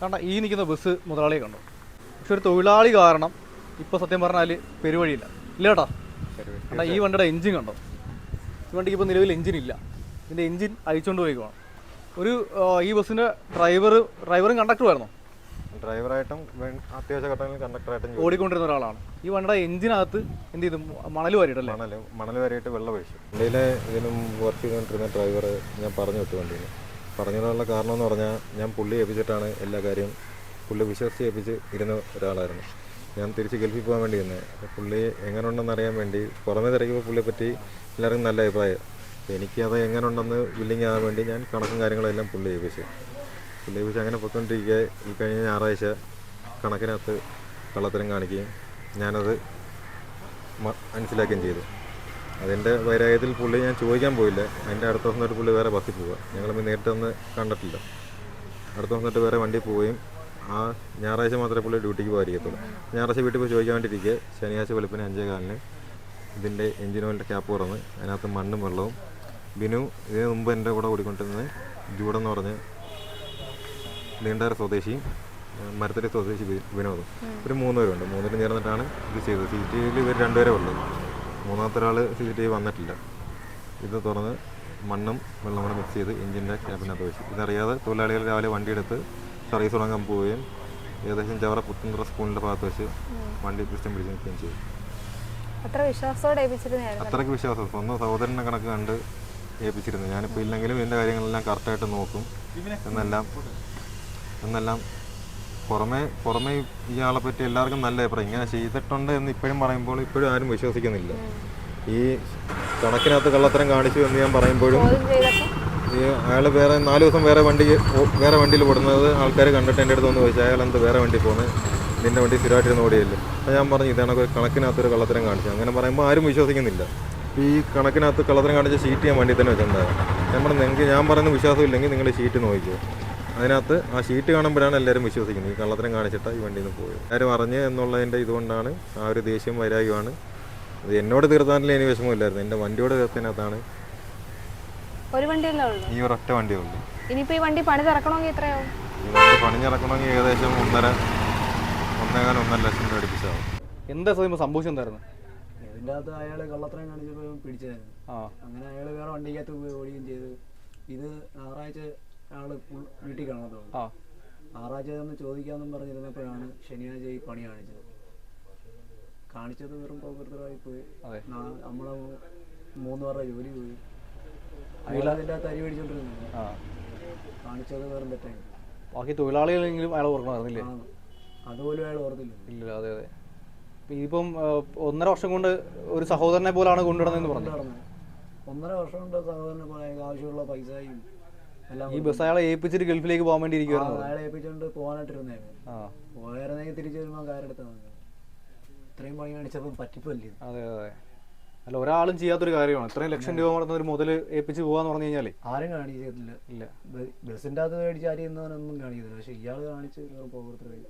കണ്ട ഈ നിൽക്കുന്ന ബസ് മുതലാളിയെ കണ്ടു. പക്ഷെ ഒരു തൊഴിലാളി കാരണം ഇപ്പോൾ സത്യം പറഞ്ഞാൽ പെരുവഴിയില്ല. ഇല്ല കേട്ടോ? കണ്ട ഈ വണ്ടിയുടെ എഞ്ചിൻ കണ്ടോ? ഈ വണ്ടിക്ക് ഇപ്പോൾ നിലവിൽ എഞ്ചിൻ ഇല്ല. ഇതിന്റെ എഞ്ചിൻ അഴിച്ചുകൊണ്ട് പോയിക്കുവാണ് ഒരു ഈ ബസ്സിന്റെ ഡ്രൈവർ ഡ്രൈവറും കണ്ടക്ടറും ആയിരുന്നു? ഡ്രൈവറായിട്ടും അത്യാവശ്യ ഘട്ടങ്ങളിൽ കണ്ടക്ടറായിട്ടും ഓടിക്കൊണ്ടിരുന്ന ഒരാളാണ്. ഈ വണ്ടിയുടെ എഞ്ചിനകത്ത് എന്ത് ചെയ്തു? മണൽ വാരിയിട്ടല്ലേ മണൽ മണൽ വരെയായിട്ട് വെള്ളം ഒഴിച്ചു. വണ്ടിയിലെ ഇതിനും വർക്ക് ചെയ്തുകൊണ്ടിരുന്ന ഡ്രൈവർ ഞാൻ പറഞ്ഞു വിട്ടു വണ്ടിയിൽ. പറഞ്ഞതിനുള്ള കാരണം എന്ന് പറഞ്ഞാൽ ഞാൻ പുള്ളി ഏൽപ്പിച്ചിട്ടാണ് എല്ലാ കാര്യവും പുള്ളി വിശ്വസിച്ച് ഏൽപ്പിച്ച് ഇരുന്ന ഒരാളായിരുന്നു. ഞാൻ തിരിച്ച് ഗൾഫിൽ പോകാൻ വേണ്ടി തന്നെ പുള്ളി എങ്ങനെയുണ്ടെന്ന് അറിയാൻ വേണ്ടി പുറമേ തിരക്കിയപ്പോൾ പുള്ളിയെ പറ്റി എല്ലാവർക്കും നല്ല അഭിപ്രായം. എനിക്കത് എങ്ങനെ ഉണ്ടെന്ന് ബില്ലിങ് ആകാൻ വേണ്ടി ഞാൻ കണക്കും കാര്യങ്ങളെല്ലാം പുള്ളി ഏൽപ്പിച്ചു. പുള്ളി ഏൽപ്പിച്ച് അങ്ങനെ പൊയ്ക്കൊണ്ടിരിക്കുക ഈ കഴിഞ്ഞ ഞായറാഴ്ച കണക്കിനകത്ത് കള്ളത്തരം കാണിക്കുകയും ഞാനത് മനസ്സിലാക്കുകയും ചെയ്തു. അതിന്റെ വൈരാഗ്യത്തിൽ പുള്ളി ഞാൻ ചോദിക്കാൻ പോയില്ല. അതിന്റെ അടുത്ത ദിവസം തൊട്ട് പുള്ളി വേറെ ബസ്സിൽ പോവുക. ഞങ്ങൾ നേരിട്ട് ഒന്ന് കണ്ടിട്ടില്ല. അടുത്ത ദിവസം തൊട്ട് വേറെ വണ്ടി പോവുകയും ആ ഞായറാഴ്ച മാത്രമേ പുള്ളി ഡ്യൂട്ടിക്ക് പോകാതിരിക്കത്തുള്ളൂ. ഞായറാഴ്ച വീട്ടിൽ പോയി ചോദിക്കാൻ വേണ്ടിയിരിക്കുക ശനിയാഴ്ച വെളുപ്പിന് അഞ്ചേ കാലിന് ഇതിന്റെ എഞ്ചിൻ ഓയിലിന്റെ ക്യാപ്പ് തുറന്ന് അതിനകത്ത് മണ്ണും വെള്ളവും ബിനു ഇതിന് മുമ്പ് എന്റെ കൂടെ ഓടിക്കൊണ്ടിരുന്നത് ജൂഡെന്ന് പറഞ്ഞ് നീണ്ടാര സ്വദേശിയും മരത്തിന്റെ സ്വദേശി വിനോദം ഒരു മൂന്ന് പേരുണ്ട് മൂന്നിനും ചേർന്നിട്ടാണ് ഇത് ചെയ്തത്. സീറ്റിൽ ഇവർ രണ്ടുപേരെ ഉള്ളത് മൂന്നാമത്തെ ഒരാൾ സി ടി വി വന്നിട്ടില്ല. ഇത് തുറന്ന് മണ്ണും വെള്ളം കൂടെ മിക്സ് ചെയ്ത് എഞ്ചിന്റെ ക്യാബിനകത്ത് വെച്ചു. ഇതറിയാതെ തൊഴിലാളികൾ രാവിലെ വണ്ടിയെടുത്ത് സർവീസ് തുടങ്ങാൻ പോവുകയും ഏകദേശം ചവറ പുത്തുന്തറ സ്കൂളിന്റെ ഭാഗത്ത് വെച്ച് വണ്ടി പിടിച്ചും പിടിച്ച് നിൽക്കുകയും ചെയ്തു. അത്ര വിശ്വാസത്തോടെ ഏൽപ്പിച്ചിരുന്നായിരുന്നു അത്രയ്ക്ക് വിശ്വാസം. സ്വന്തം സഹോദരനെ കണക്ക് കണ്ട് ഏൽപ്പിച്ചിരുന്നു. ഞാനിപ്പോൾ ഇല്ലെങ്കിലും ഇതിന്റെ കാര്യങ്ങളെല്ലാം കറക്റ്റായിട്ട് നോക്കും. എന്നെല്ലാം എന്നെല്ലാം പുറമെ പുറമെ ഇയാളെ പറ്റി എല്ലാവർക്കും നല്ല അഭിപ്രായം. ഇങ്ങനെ ചെയ്തിട്ടുണ്ട് എന്ന് ഇപ്പോഴും പറയുമ്പോൾ ഇപ്പോഴും ആരും വിശ്വസിക്കുന്നില്ല. ഈ കണക്കിനകത്ത് കള്ളത്തരം കാണിച്ചു എന്ന് ഞാൻ പറയുമ്പോഴും ഈ അയാൾ വേറെ നാല് ദിവസം വേറെ വണ്ടി വേറെ വണ്ടിയിൽ വിടുന്നത് ആൾക്കാർ കണ്ടിട്ട് എന്റെ അടുത്ത് വന്ന് ചോദിച്ചു അയാൾ എന്ത് വേറെ വണ്ടി പോകുന്നത് നിന്റെ വണ്ടി സ്ഥിരമായിട്ടിരുന്ന് ഓടിയല്ലേ? അപ്പം ഞാൻ പറഞ്ഞു ഇതാണ് ഒരു കണക്കിനകത്തൊരു കള്ളത്തരം കാണിച്ചു അങ്ങനെ പറയുമ്പോൾ ആരും വിശ്വസിക്കുന്നില്ല. ഈ കണക്കിനകത്ത് കള്ളത്തരം കാണിച്ച ഷീറ്റ് ഞാൻ വണ്ടി തന്നെ വെച്ചിട്ടുണ്ടായിരുന്നു ഞാൻ പറഞ്ഞു നിങ്ങൾക്ക് ഞാൻ പറയുന്ന വിശ്വാസമില്ലെങ്കിൽ നിങ്ങൾ ഷീറ്റ് നോക്കിക്കോ. അതിനകത്ത് ആ ഷീറ്റ് കാണുമ്പോഴാണ് എല്ലാവരും വിശ്വസിക്കുന്നത്. ഈ കള്ളത്തരം കാണിച്ചിട്ട് ഈ വണ്ടിയിൽ നിന്ന് പോയത്. എല്ലാവരും അറിഞ്ഞ് എന്നുള്ളതിന്റെ ഇതുകൊണ്ടാണ് ആ ഒരു ദേഷ്യം വൈരാഗ്യമാണ്. അത് എന്നോട് തീർത്താനില്ല എനിക്ക് വിഷമമില്ലായിരുന്നു. എന്റെ വണ്ടിയോട് തീർത്തതിനകത്താണ് ഒരു വണ്ടിയല്ലേ ഉള്ളൂ? ഈ ഒരൊറ്റ വണ്ടിയേ ഉള്ളൂ. ഇനിയിപ്പോൾ ഈ വണ്ടി പണി തിറക്കണമെങ്കിൽ എത്രയാവും? ഈ വണ്ടി പണിഞ്ഞിറക്കണമെങ്കിൽ ഏകദേശം ഒന്നര ഒന്നേകാൽ ഒന്നര ലക്ഷം രൂപ അടുപ്പിച്ചാവും. എന്താ സത്യം സംഭവിച്ചെന്തായിരുന്നു ഇതിന്റെ അകത്ത് അയാൾ കള്ളത്തരം കാണിച്ചപ്പോൾ പിടിച്ചതായിരുന്നു. ആ. അങ്ങനെ അയാൾ വേറെ വണ്ടിക്കകത്ത് ഓടുകയും ചെയ്തു. ഇത് ഞായറാഴ്ച അയാൾ വീട്ടിൽ കാണാത്തുള്ളൂ ആ. ഞായറാഴ്ച ഒന്ന് ചോദിക്കാമെന്നും പറഞ്ഞിരുന്നപ്പോഴാണ് ശനിയാഴ്ച ഈ പണി കാണിച്ചത്. കാണിച്ചത് വെറും പ്രകൃതമായി പോയി. നമ്മളെ മൂന്ന് പേരുടെ ജോലി പോയി. അയാളതിന്റെ അകത്ത് അരി മേടിച്ചോണ്ടിരുന്നു. ആ. കാണിച്ചത് വെറും തെറ്റായി. ബാക്കി തൊഴിലാളികളെങ്കിലും അയാൾ ഓർക്കണമായിരുന്നില്ലേ? അതുപോലും അയാൾ ഓർത്തില്ല. ഇല്ല അതെ അതെ. ഇപ്പം ഇതിപ്പം ഒന്നര വർഷം കൊണ്ട് ഒരു സഹോദരനെ പോലാണ് കൊണ്ടുവിടുന്നത് പറഞ്ഞു ഒന്നര വർഷം കൊണ്ട് സഹോദരനെ ആവശ്യമുള്ള പൈസയും ഈ ബസ് അയാളെ ഏൽപ്പിച്ചിട്ട് ഗൾഫിലേക്ക് പോകാൻ വേണ്ടി ഇരിക്കുവായിരുന്നു? അയാളെ ഏൽപ്പിച്ചുകൊണ്ട് പോകാനായിട്ടിരുന്നേന് ആ. പോയായിരുന്നെങ്കിൽ തിരിച്ചു വരുമ്പോൾ കാരെടുത്ത് ഇത്രയും പണി കാണിച്ചപ്പോൾ പറ്റിപ്പല്ലേ? അതെ അതെ. അല്ല ഒരാളും ചെയ്യാത്തൊരു കാര്യമാണ്. ഇത്രയും ലക്ഷം രൂപ മുടക്കുന്ന ഒരു മുതൽ ഏൽപ്പിച്ച് പോവാന്ന് പറഞ്ഞു കഴിഞ്ഞാലേ? ആരും കാണിച്ചിട്ടില്ല ഇല്ല. ബ- ബസ്സിന്റെ അകത്ത് മേടിച്ച് ആരും ഇന്നവനൊന്നും കാണിക്കുന്നില്ല പക്ഷെ ഇയാൾ കാണിച്ച് പ്രവർത്തനം